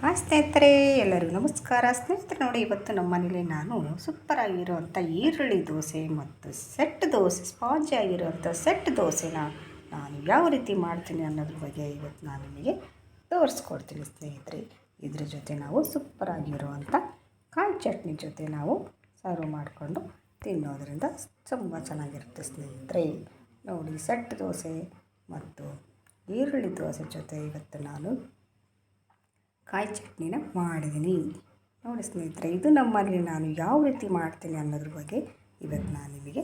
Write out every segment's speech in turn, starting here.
Hi ಸ್ನೇಹಿತರೆ, ಎಲ್ಲರಿಗೂ ನಮಸ್ಕಾರ. ಸ್ನೇಹಿತರೆ, ನೋಡಿ, ಇವತ್ತು ನಮ್ಮ ಮನೇಲಿ ನಾನು ಸೂಪರ್ ಆಗಿರುವಂಥ ಈರುಳ್ಳಿ ದೋಸೆ ಮತ್ತು ಸೆಟ್ ದೋಸೆ ಸ್ಪಾಂಜಿ ಆಗಿರುವಂಥ ಸೆಟ್ ದೋಸೆನ ನಾನು ಯಾವ ರೀತಿ ಮಾಡ್ತೀನಿ ಅನ್ನೋದ್ರ ಬಗ್ಗೆ ಇವತ್ತು ನಾನು ನಿಮಗೆ ತೋರಿಸ್ಕೊಡ್ತೀನಿ ಸ್ನೇಹಿತರೆ. ಇದ್ರ ಜೊತೆ ನಾವು ಸೂಪರ್ ಆಗಿರುವಂಥ ಕಾಯಿ ಚಟ್ನಿ ಜೊತೆ ನಾವು ಸರ್ವ್ ಮಾಡಿಕೊಂಡು ತಿನ್ನೋದ್ರಿಂದ ತುಂಬ ಚೆನ್ನಾಗಿರುತ್ತೆ ಸ್ನೇಹಿತರೆ. ನೋಡಿ, ಸೆಟ್ ದೋಸೆ ಮತ್ತು ಈರುಳ್ಳಿ ದೋಸೆ ಜೊತೆ ಇವತ್ತು ನಾನು ಕಾಯಿ ಚಟ್ನಿನ ಮಾಡಿದ್ದೀನಿ. ನೋಡಿ ಸ್ನೇಹಿತರೆ, ಇದು ನಮ್ಮಲ್ಲಿ ನಾನು ಯಾವ ರೀತಿ ಮಾಡ್ತೀನಿ ಅನ್ನೋದ್ರ ಬಗ್ಗೆ ಇವತ್ತು ನಾನು ನಿಮಗೆ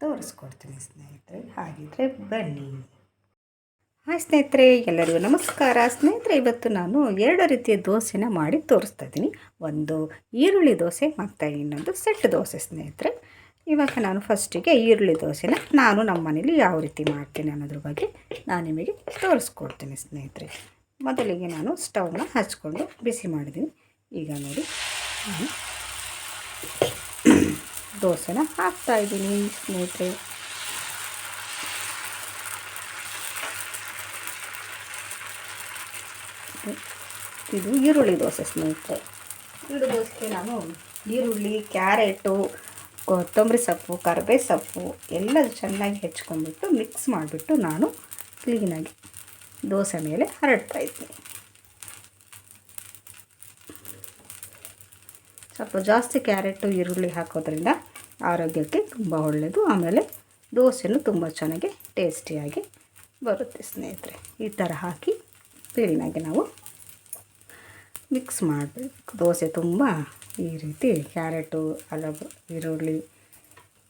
ತೋರಿಸ್ಕೊಡ್ತೀನಿ ಸ್ನೇಹಿತರೆ. ಹಾಗಿದ್ರೆ ಬನ್ನಿ. ಹಾಯ್ ಸ್ನೇಹಿತರೆ, ಎಲ್ಲರಿಗೂ ನಮಸ್ಕಾರ. ಸ್ನೇಹಿತರೆ, ಇವತ್ತು ನಾನು ಎರಡು ರೀತಿಯ ದೋಸೆನ ಮಾಡಿ ತೋರಿಸ್ತಾ ಇದ್ದೀನಿ. ಒಂದು ಈರುಳ್ಳಿ ದೋಸೆ ಮತ್ತು ಇನ್ನೊಂದು ಸೆಟ್ ದೋಸೆ ಸ್ನೇಹಿತರೆ. ಇವಾಗ ನಾನು ಫಸ್ಟಿಗೆ ಈರುಳ್ಳಿ ದೋಸೆನ ನಾನು ನಮ್ಮ ಮನೇಲಿ ಯಾವ ರೀತಿ ಮಾಡ್ತೀನಿ ಅನ್ನೋದ್ರ ಬಗ್ಗೆ ನಾನು ನಿಮಗೆ ತೋರಿಸ್ಕೊಡ್ತೀನಿ ಸ್ನೇಹಿತರೆ. ಮೊದಲಿಗೆ ನಾನು ಸ್ಟವ್ನ ಹಚ್ಕೊಂಡು ಬಿಸಿ ಮಾಡಿದ್ದೀನಿ. ಈಗ ನೋಡಿ, ನಾನು ದೋಸೆನ ಹಾಕ್ತಾಯಿದ್ದೀನಿ ಸ್ನೇಹಿತರೆ. ಇದು ಈರುಳ್ಳಿ ದೋಸೆ, ಸ್ನೇಹಿತರೆ. ಈರುಳ್ಳಿ ದೋಸೆಗೆ ನಾನು ಈರುಳ್ಳಿ, ಕ್ಯಾರೆಟು, ಕೊತ್ತಂಬರಿ ಸೊಪ್ಪು ಕರಿಬೇ ಸೊಪ್ಪು ಎಲ್ಲ ಚೆನ್ನಾಗಿ ಹೆಚ್ಕೊಂಡ್ಬಿಟ್ಟು ಮಿಕ್ಸ್ ಮಾಡಿಬಿಟ್ಟು ನಾನು ಕ್ಲೀನಾಗಿ ದೋಸೆ ಮೇಲೆ ಹರಡ್ತಾ ಇದ್ದೀನಿ ಸ್ವಲ್ಪ ಜಾಸ್ತಿ ಕ್ಯಾರೆಟು, ಈರುಳ್ಳಿ ಹಾಕೋದ್ರಿಂದ ಆರೋಗ್ಯಕ್ಕೆ ತುಂಬ ಒಳ್ಳೆಯದು ಆಮೇಲೆ ದೋಸೆನೂ ತುಂಬ ಚೆನ್ನಾಗಿ ಟೇಸ್ಟಿಯಾಗಿ ಬರುತ್ತೆ ಸ್ನೇಹಿತರೆ. ಈ ಥರ ಹಾಕಿ ಕ್ಲೀನಾಗಿ ನಾವು ಮಿಕ್ಸ್ ಮಾಡಬೇಕು. ದೋಸೆ ತುಂಬ ಈ ರೀತಿ ಕ್ಯಾರೆಟು ಅಲ್ಲ ಈರುಳ್ಳಿ,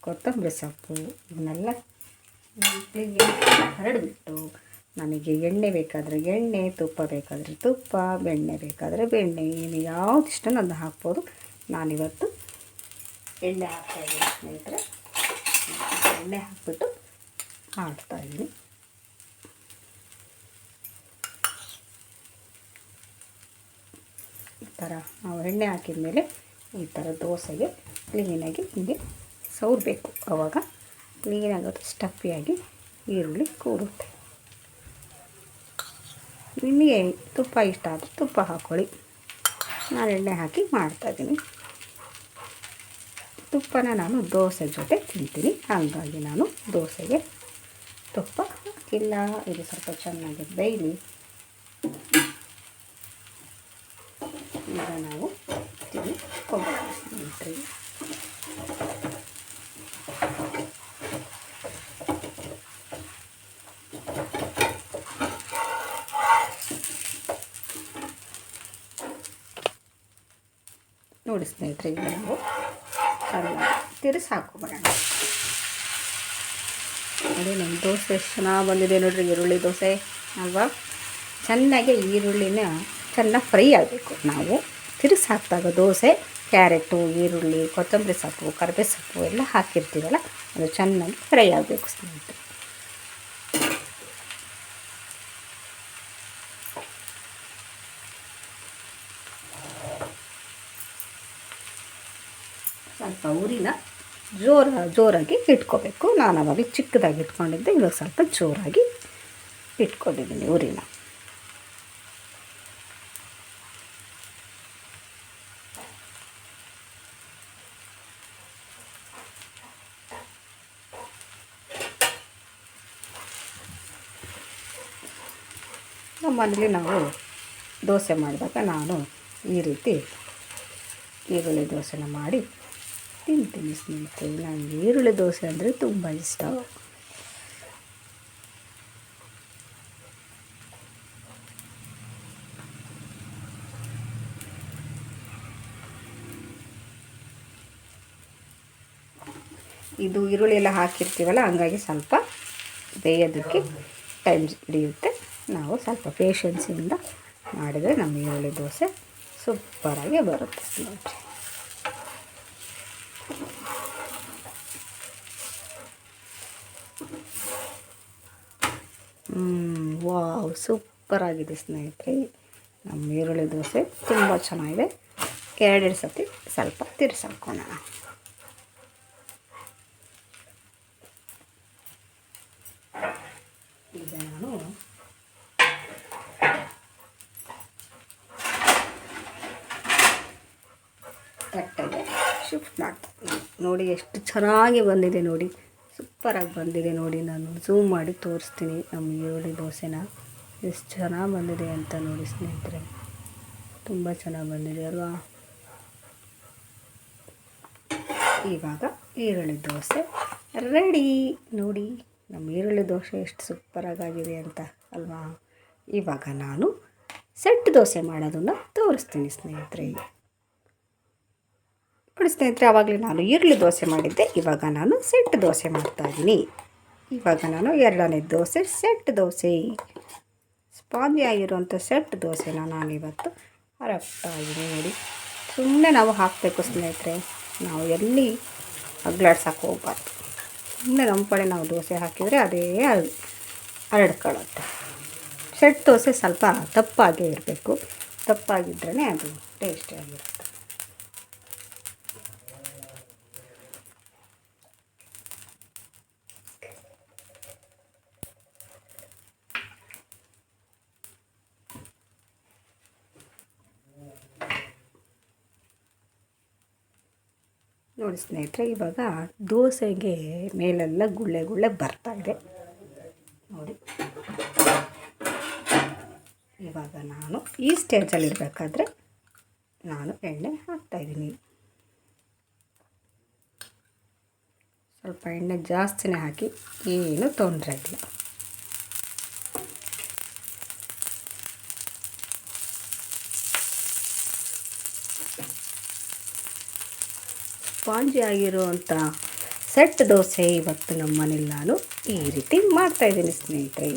ಕೊತ್ತಂಬರಿ ಸೊಪ್ಪು, ಇವನ್ನೆಲ್ಲ ಹರಡಿಬಿಟ್ಟು ನಮಗೆ ಎಣ್ಣೆ ಬೇಕಾದರೆ ಎಣ್ಣೆ, ತುಪ್ಪ ಬೇಕಾದರೆ ತುಪ್ಪ, ಬೆಣ್ಣೆ ಬೇಕಾದರೆ ಬೆಣ್ಣೆ, ಏನು ಯಾವ್ದು ಇಷ್ಟ ಅದು ಹಾಕ್ಬೋದು. ನಾನಿವತ್ತು ಎಣ್ಣೆ ಹಾಕ್ತಾ ಇದ್ದೀನಿ ಸ್ನೇಹಿತರೆ. ಎಣ್ಣೆ ಹಾಕ್ಬಿಟ್ಟು ಮಾಡ್ತಾಯಿದ್ದೀನಿ ಈ ಥರ ನಾವು ಎಣ್ಣೆ ಹಾಕಿದ ಮೇಲೆ ಈ ಥರ ದೋಸೆಗೆ ಕ್ಲೀನಾಗಿ ಹಿಂಗೆ ಸೌರಬೇಕು ಆವಾಗ ಕ್ಲೀನಾಗಿ ಸ್ಟಫಿಯಾಗಿ ಈರುಳ್ಳಿ ಕೂರುತ್ತೆ ನಿಮಗೆ ತುಪ್ಪ ಇಷ್ಟ ಆದರೆ ತುಪ್ಪ ಹಾಕ್ಕೊಳ್ಳಿ. ನಾನು ಎಣ್ಣೆ ಹಾಕಿ ಮಾಡ್ತಾಯಿದ್ದೀನಿ ತುಪ್ಪನ ನಾನು ದೋಸೆ ಜೊತೆ ತಿಂತೀನಿ. ಹಾಗಾಗಿ ನಾನು ದೋಸೆಗೆ ತುಪ್ಪ ಹಾಕಿಲ್ಲ. ಇದು ಸ್ವಲ್ಪ ಚೆನ್ನಾಗಿ ಬೇಯಲಿ. ಈಗ ನಾವು ತಿನ್ನಿಸ್ಕೊಂಡ್ರಿ ನೋಡಿ ಸ್ನೇಹಿತರೆ, ಈಗ ನಾವು ತಿರ್ಸಿ ಹಾಕ್ಕೊಬಿಡೋಣ ನೋಡಿ ನಮ್ಮ ದೋಸೆ ಎಷ್ಟು ಚೆನ್ನಾಗಿ ಬಂದಿದೆ ನೋಡಿರಿ, ಈರುಳ್ಳಿ ದೋಸೆ, ಅಲ್ವಾ? ಚೆನ್ನಾಗಿ ಈರುಳ್ಳಿನ ಚೆನ್ನಾಗಿ ಫ್ರೈ ಆಗಬೇಕು. ನಾವು ತಿರ್ಸಿ ಹಾಕಿದಾಗ ದೋಸೆ, ಕ್ಯಾರೆಟು, ಈರುಳ್ಳಿ, ಕೊತ್ತಂಬರಿ ಸೊಪ್ಪು ಕರಿಬೇ ಸೊಪ್ಪು ಎಲ್ಲ ಹಾಕಿರ್ತೀವಲ್ಲ, ಅದು ಚೆನ್ನಾಗಿ ಫ್ರೈ ಆಗಬೇಕು ಸ್ನೇಹಿತರೆ. ಉರಿನ ಜೋರ, ಜೋರಾಗಿ ಇಟ್ಕೋಬೇಕು. ನಾನು ಅವಾಗ ಚಿಕ್ಕದಾಗಿ ಇಟ್ಕೊಂಡಿದ್ದೆ, ಇವಾಗ ಸ್ವಲ್ಪ ಜೋರಾಗಿ ಇಟ್ಕೊಂಡಿದ್ದೀನಿ ಉರಿನ ನಮ್ಮ ಮನೇಲಿ ನಾವು ದೋಸೆ ಮಾಡಿದಾಗ ನಾನು ಈ ರೀತಿ ಈರುಳ್ಳಿ ದೋಸೆನ ಮಾಡಿ ತಿಂತೀನಿ ಸ್ನೇಹಿತರೆ. ನನಗೆ ಈರುಳ್ಳಿ ದೋಸೆ ಅಂದರೆ ತುಂಬ ಇಷ್ಟ. ಇದು ಈರುಳ್ಳಿ ಎಲ್ಲ ಹಾಕಿರ್ತೀವಲ್ಲ, ಹಂಗಾಗಿ ಸ್ವಲ್ಪ ಬೇಯೋದಕ್ಕೆ ಟೈಮ್ ಹಿಡಿಯುತ್ತೆ. ನಾವು ಸ್ವಲ್ಪ ಪೇಷನ್ಸಿಂದ ಮಾಡಿದರೆ ನಮ್ಮ ಈರುಳ್ಳಿ ದೋಸೆ ಸೂಪರಾಗಿ ಬರುತ್ತೆ, ಸ್ನೇಹಿತರೆ. ವಾವ್ ಸೂಪರ್ ಆಗಿದೆ ಸ್ನೇಹಿತರೆ. ನಮ್ಮ ಈರುಳ್ಳಿ ದೋಸೆ ತುಂಬ ಚೆನ್ನಾಗಿದೆ. ಎರಡೆರಡು ಸತಿ ಸ್ವಲ್ಪ ತಿರ್ಸಾಕೋಣ. ಈಗ ನಾನು ತಟ್ಟೆಗೆ ಶಿಫ್ಟ್ ಮಾಡ್ತೀನಿ. ನೋಡಿ ಎಷ್ಟು ಚೆನ್ನಾಗಿ ಬಂದಿದೆ ನೋಡಿ. ಸೂಪರಾಗಿ ಬಂದಿದೆ ನೋಡಿ ನಾನು. ಝೂಮ್ ಮಾಡಿ ತೋರಿಸ್ತೀನಿ ನಮ್ಮ ಈರುಳ್ಳಿ ದೋಸೆನ. ಎಷ್ಟು ಚೆನ್ನಾಗಿ ಬಂದಿದೆ ಅಂತ ನೋಡಿ ಸ್ನೇಹಿತರೆ. ತುಂಬ ಚೆನ್ನಾಗಿ ಬಂದಿದೆ ಅಲ್ವಾ? ಇವಾಗ ಈರುಳ್ಳಿ ದೋಸೆ ರೆಡಿ ನೋಡಿ ನಮ್ಮ ಈರುಳ್ಳಿ ದೋಸೆ ಎಷ್ಟು ಸೂಪರಾಗಿದೆ ಅಂತ ಅಲ್ವಾ? ಇವಾಗ ನಾನು ಸೆಟ್ ದೋಸೆ ಮಾಡೋದನ್ನು ತೋರಿಸ್ತೀನಿ ಸ್ನೇಹಿತರೆ. ನೋಡಿ ಸ್ನೇಹಿತರೆ, ಆವಾಗಲೇ ನಾನು ಈರುಳ್ಳಿ ದೋಸೆ ಮಾಡಿದ್ದೆ. ಇವಾಗ ನಾನು ಸೆಟ್ ದೋಸೆ ಮಾಡ್ತಾಯಿದ್ದೀನಿ ಇವಾಗ ನಾನು ಎರಡನೇ ದೋಸೆ, ಸೆಟ್ ದೋಸೆ. ಸ್ಪಾಂಜಿ ಆಗಿರುವಂಥ ಸೆಟ್ ದೋಸೆನ ನಾನಿವತ್ತು ಇವತ್ತು ಇದ್ದೀನಿ ನೋಡಿ. ಸುಮ್ಮನೆ ನಾವು ಹಾಕಬೇಕು ಸ್ನೇಹಿತರೆ. ನಾವು ಎಲ್ಲಿ ಅಗ್ಲಾಡ್ಸಕ್ಕೆ ಹೋಗ್ಬಾರ್ದು. ಸುಮ್ಮನೆ ನಮ್ಮ ಕಡೆ ನಾವು ದೋಸೆ ಹಾಕಿದರೆ ಅದೇ ಹರಡ್ ಹರಡ್ಕೊಳ್ಳುತ್ತೆ ಸೆಟ್ ದೋಸೆ ಸ್ವಲ್ಪ ತಪ್ಪಾಗೇ ಇರಬೇಕು. ತಪ್ಪಾಗಿದ್ರೇ ಅದು ಟೇಸ್ಟಿಯಾಗಿರುತ್ತೆ ನೋಡಿ ಸ್ನೇಹಿತರೆ, ಇವಾಗ ದೋಸೆಗೆ ಮೇಲೆಲ್ಲ ಗುಳ್ಳೆ ಗುಳ್ಳೆ ಬರ್ತಾ ಇದೆ. ನೋಡಿ. ಇವಾಗ ನಾನು ಈ ಸ್ಟೇಜಲ್ಲಿ ಇರಬೇಕಾದ್ರೆ ನಾನು ಎಣ್ಣೆ ಹಾಕ್ತಾಯಿದ್ದೀನಿ ಸ್ವಲ್ಪ ಎಣ್ಣೆ ಜಾಸ್ತಿನೇ ಹಾಕಿ, ಏನು ತೊಂದರೆ ಇಲ್ಲ. ಸ್ಪಾಂಜಿ ಆಗಿರುವಂಥ ಸೆಟ್ ದೋಸೆ ಇವತ್ತು ನಮ್ಮ ನಾನು ಈ ರೀತಿ ಮಾಡ್ತಾಯಿದ್ದೀನಿ ಸ್ನೇಹಿತರೆ.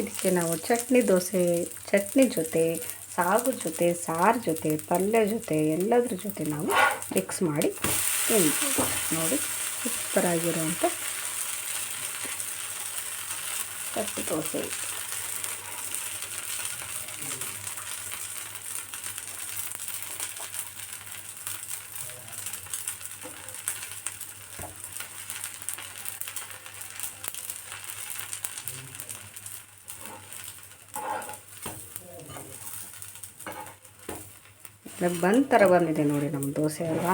ಇದಕ್ಕೆ ನಾವು ಚಟ್ನಿ ದೋಸೆ, ಚಟ್ನಿ ಜೊತೆ, ಸಾಗು ಜೊತೆ, ಸಾರು ಜೊತೆ, ಪಲ್ಯ ಜೊತೆ, ಎಲ್ಲದ್ರ ಜೊತೆ ನಾವು ಮಿಕ್ಸ್ ಮಾಡಿ ತಿನ್ಬೋದು. ನೋಡಿ ಸೂಪರಾಗಿರುವಂಥ ಕಟ್ಟು ದೋಸೆ ಬಂದ ಥರ ಬಂದಿದೆ ನೋಡಿ ನಮ್ಮ ದೋಸೆ ಅಲ್ವಾ.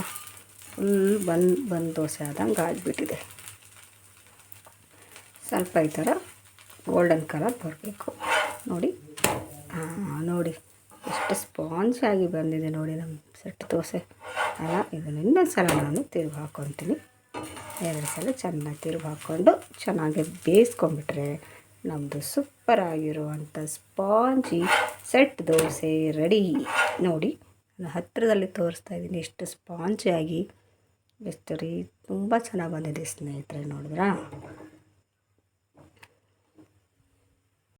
ಫುಲ್ ಬಂದು ಬಂದು ದೋಸೆ ಆದಂಗೆ ಆಗಿಬಿಟ್ಟಿದೆ. ಸ್ವಲ್ಪ ಈ ಥರ ಗೋಲ್ಡನ್ ಕಲರ್ ಬರಬೇಕು. ನೋಡಿ ನೋಡಿ, ಎಷ್ಟು ಸ್ಪಾಂಜ್ ಆಗಿ ಬಂದಿದೆ ನೋಡಿ ನಮ್ಮ ಸೆಟ್ ದೋಸೆ. ಅಲ್ಲ ಇದನ್ನು ಇನ್ನೊಂದು ಸಲ ನಾನು ತಿರುಗಿ ಹಾಕ್ಕೊತೀನಿ ಎರಡು ಸಲ ಚೆನ್ನಾಗಿ ತಿರುಗಿ ಹಾಕ್ಕೊಂಡು ಚೆನ್ನಾಗಿ ಬೇಯಿಸ್ಕೊಂಬಿಟ್ರೆ ನಮ್ಮದು ಸೂಪರ್ ಆಗಿರುವಂಥ ಸ್ಪಾಂಜಿ ಸೆಟ್ ದೋಸೆ ರೆಡಿ ನೋಡಿ ನಾನು ಹತ್ತಿರದಲ್ಲಿ ತೋರಿಸ್ತಾ ಇದ್ದೀನಿ ಎಷ್ಟು ಸ್ಪಾಂಜಿಯಾಗಿ ಎಷ್ಟು ರೀ, ತುಂಬ ಚೆನ್ನಾಗಿ ಬಂದಿದೆ ಸ್ನೇಹಿತರೆ, ನೋಡಿದ್ರಾ?